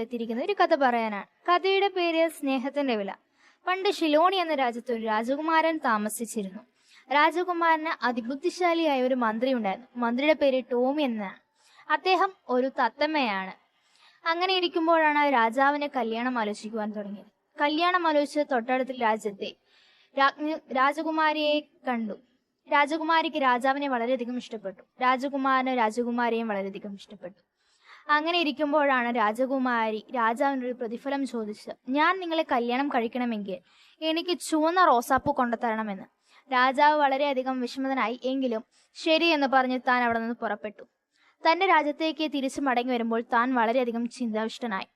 എത്തിയിരിക്കുന്നത് ഒരു കഥ പറയാനാണ്. കഥയുടെ പേര് സ്നേഹത്തിന്റെ വില. പണ്ട് ഷിലോണി എന്ന രാജ്യത്ത് ഒരു രാജകുമാരൻ താമസിച്ചിരുന്നു. രാജകുമാരന് അതിബുദ്ധിശാലിയായ ഒരു മന്ത്രി ഉണ്ടായിരുന്നു. മന്ത്രിയുടെ പേര് ടോമി എന്നാണ്. അദ്ദേഹം ഒരു തത്തമ്മയാണ്. അങ്ങനെ ഇരിക്കുമ്പോഴാണ് രാജാവിനെ കല്യാണം ആലോചിക്കുവാൻ തുടങ്ങിയത്. കല്യാണം ആലോചിച്ച് തൊട്ടടുത്ത രാജ്യത്തെ രാജ്ഞി രാജകുമാരിയെ കണ്ടു. രാജകുമാരിക്ക് രാജാവിനെ വളരെയധികം ഇഷ്ടപ്പെട്ടു. രാജകുമാരന് രാജകുമാരിയെയും വളരെയധികം ഇഷ്ടപ്പെട്ടു. അങ്ങനെ ഇരിക്കുമ്പോഴാണ് രാജകുമാരി രാജാവിനൊരു പ്രതിഫലം ചോദിച്ചത്. ഞാൻ നിങ്ങളെ കല്യാണം കഴിക്കണമെങ്കിൽ എനിക്ക് ചുവന്ന റോസാപ്പൂ കൊണ്ടുതരണമെന്ന്. രാജാവ് വളരെയധികം വിഷമതനായി. എങ്കിലും ശരി എന്ന് പറഞ്ഞ് താൻ അവിടെ നിന്ന് പുറപ്പെട്ടു. തന്റെ രാജ്യത്തേക്ക് തിരിച്ചു മടങ്ങി വരുമ്പോൾ താൻ വളരെയധികം ചിന്താവിഷ്ടനായി.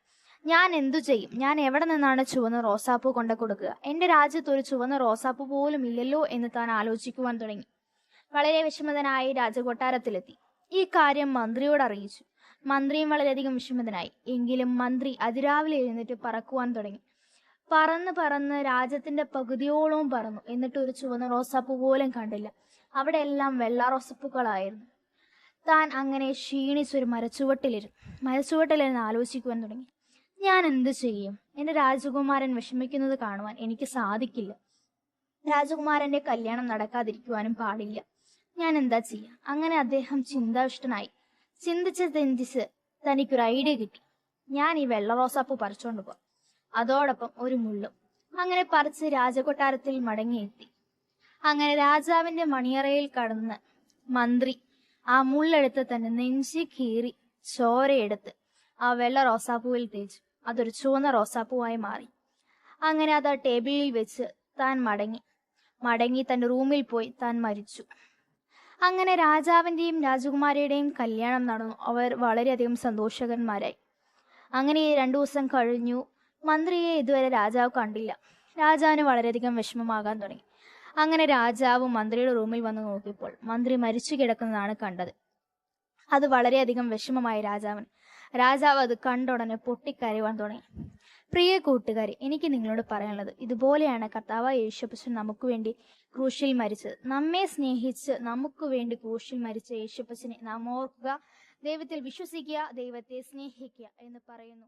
ഞാൻ എന്തു ചെയ്യും? ഞാൻ എവിടെ നിന്നാണ് ചുവന്ന റോസാപ്പൂ കൊണ്ടു കൊടുക്കുക എന്റെ രാജ്യത്ത് ഒരു ചുവന്ന റോസാപ്പൂ പോലും ഇല്ലല്ലോ എന്ന് താൻ ആലോചിക്കുവാൻ തുടങ്ങി. വളരെ വിഷമതനായി രാജകൊട്ടാരത്തിലെത്തി. ഈ കാര്യം മന്ത്രിയോട് അറിയിച്ചു. മന്ത്രിയും വളരെയധികം വിഷമതനായി. എങ്കിലും മന്ത്രി അതിരാവിലെ എഴുന്നേറ്റ് പറക്കുവാൻ തുടങ്ങി. പറന്ന് പറന്ന് രാജ്യത്തിന്റെ പകുതിയോളവും പറന്നു. എന്നിട്ട് ഒരു ചുവന്ന റോസാപ്പൂ പോലും കണ്ടില്ല. അവിടെ എല്ലാം വെള്ള റോസപ്പൂക്കളായിരുന്നു. താൻ അങ്ങനെ ക്ഷീണിച്ചൊരു മരച്ചുവട്ടിലിരുന്നു. മരച്ചുവട്ടിലിരുന്ന് ആലോചിക്കുവാൻ തുടങ്ങി. ഞാൻ എന്ത് ചെയ്യും? എന്റെ രാജകുമാരൻ വിഷമിക്കുന്നത് കാണുവാൻ എനിക്ക് സാധിക്കില്ല. രാജകുമാരന്റെ കല്യാണം നടക്കാതിരിക്കുവാനും പാടില്ല. ഞാൻ എന്താ ചെയ്യുക അങ്ങനെ അദ്ദേഹം ചിന്താവിഷ്ടനായി ചിന്തിച്ച് ചിന്തിച്ച് തനിക്കൊരു ഐഡിയ കിട്ടി. ഞാൻ ഈ വെള്ള റോസാപ്പൂ പറിച്ചോണ്ട് പോവാം. അതോടൊപ്പം ഒരു മുള്ളും. അങ്ങനെ പറിച്ച് രാജകൊട്ടാരത്തിൽ മടങ്ങിയെത്തി അങ്ങനെ രാജാവിന്റെ മണിയറയിൽ കടന്ന് മന്ത്രി ആ മുള്ളെടുത്ത് തന്നെ നെഞ്ചി കീറി ചോരയെടുത്ത് ആ വെള്ള റോസാപ്പൂവിൽ തേച്ചു. അതൊരു ചുവന്ന റോസാപ്പൂവായി മാറി. അങ്ങനെ അത് ആ ടേബിളിൽ വെച്ച് താൻ മടങ്ങി. മടങ്ങി തന്റെ റൂമിൽ പോയി താൻ മരിച്ചു. അങ്ങനെ രാജാവിന്റെയും രാജകുമാരിയുടെയും കല്യാണം നടന്നു. അവർ വളരെയധികം സന്തോഷകന്മാരായി അങ്ങനെ രണ്ടു ദിവസം കഴിഞ്ഞു. മന്ത്രിയെ ഇതുവരെ രാജാവ് കണ്ടില്ല. രാജാവിന് വളരെയധികം വിഷമമാകാൻ തുടങ്ങി. അങ്ങനെ രാജാവ് മന്ത്രിയുടെ റൂമിൽ വന്ന് നോക്കിയപ്പോൾ മന്ത്രി മരിച്ചു കിടക്കുന്നതാണ് കണ്ടത്. അത് വളരെയധികം വിഷമമായി രാജാവൻ. രാജാവ് അത് കണ്ടുടനെ പൊട്ടിക്കരയുവാൻ തുടങ്ങി. പ്രിയ കൂട്ടുകാരി എനിക്ക് നിങ്ങളോട് പറയാനുള്ളത് ഇതുപോലെയാണ് കർത്താവ് യേശുപ്പച്ചൻ നമുക്ക് വേണ്ടി ക്രൂശിൽ മരിച്ചത്. നമ്മെ സ്നേഹിച്ച് നമുക്ക് വേണ്ടി ക്രൂശിൽ മരിച്ച യേശുപ്പച്ചനെ നാം ഓർക്കുക ദൈവത്തിൽ വിശ്വസിക്കുക ദൈവത്തെ സ്നേഹിക്കുക എന്ന് പറയുന്നു.